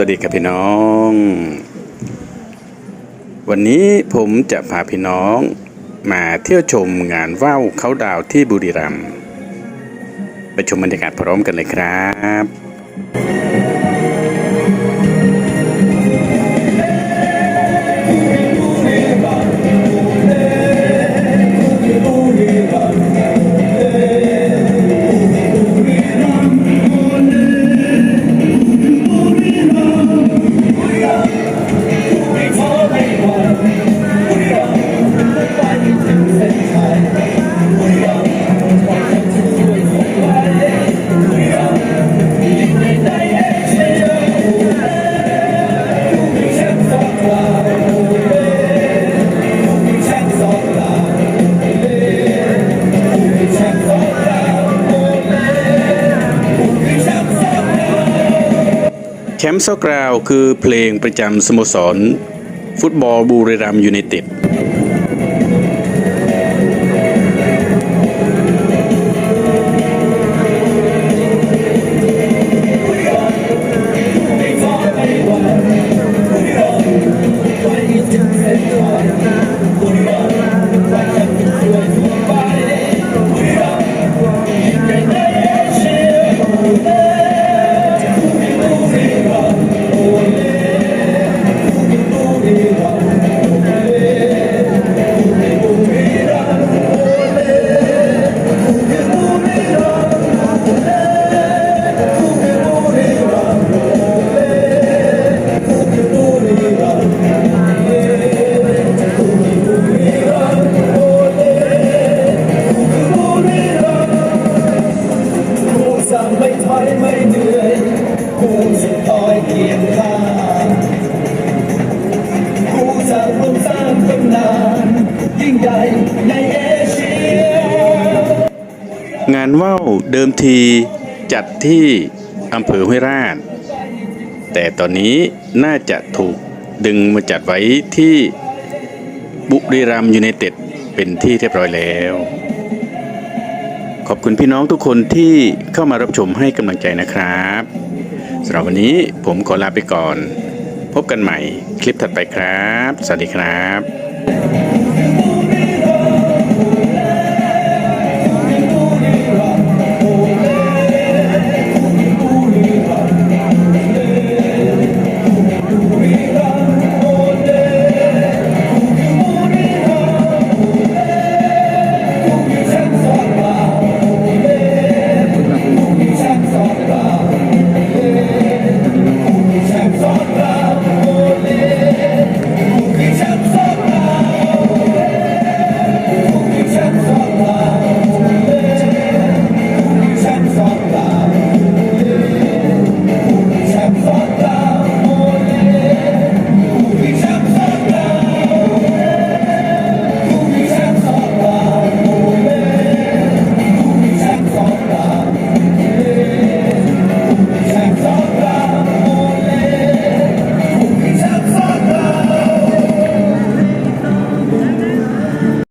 วัสดีครับพี่น้อง วันนี้ผมจะพาพี่น้องมาเที่ยวชมงานว่าวเขาดาวที่บุรีรัมย์ไปชมบรรยากาศพร้อมกันเลยครับ มป์เซากราวคือเพลงประจำสโมสร ฟุตบอลบูรีรัมยูไนเต็ดกู อยไม่เหนื่อยกูจะคอยเคียงข้างกูจะร่วมสร้างตำนานยิ่งใหญ่ในเอเชีย งานว่าวเดิมทีจัดที่อำเภอห้วยราช แต่ตอนนี้น่าจะถูกดึงมาจัดไว้ที่บุรีรัมย์ยูไนเต็ดเป็นที่เรียบร้อยแล้ว ขอบคุณพี่น้องทุกคนที่เข้ามารับชมให้กำลังใจนะครับสำหรับวันนี้ผมขอลาไปก่อน พบกันใหม่คลิปถัดไปครับ สวัสดีครับ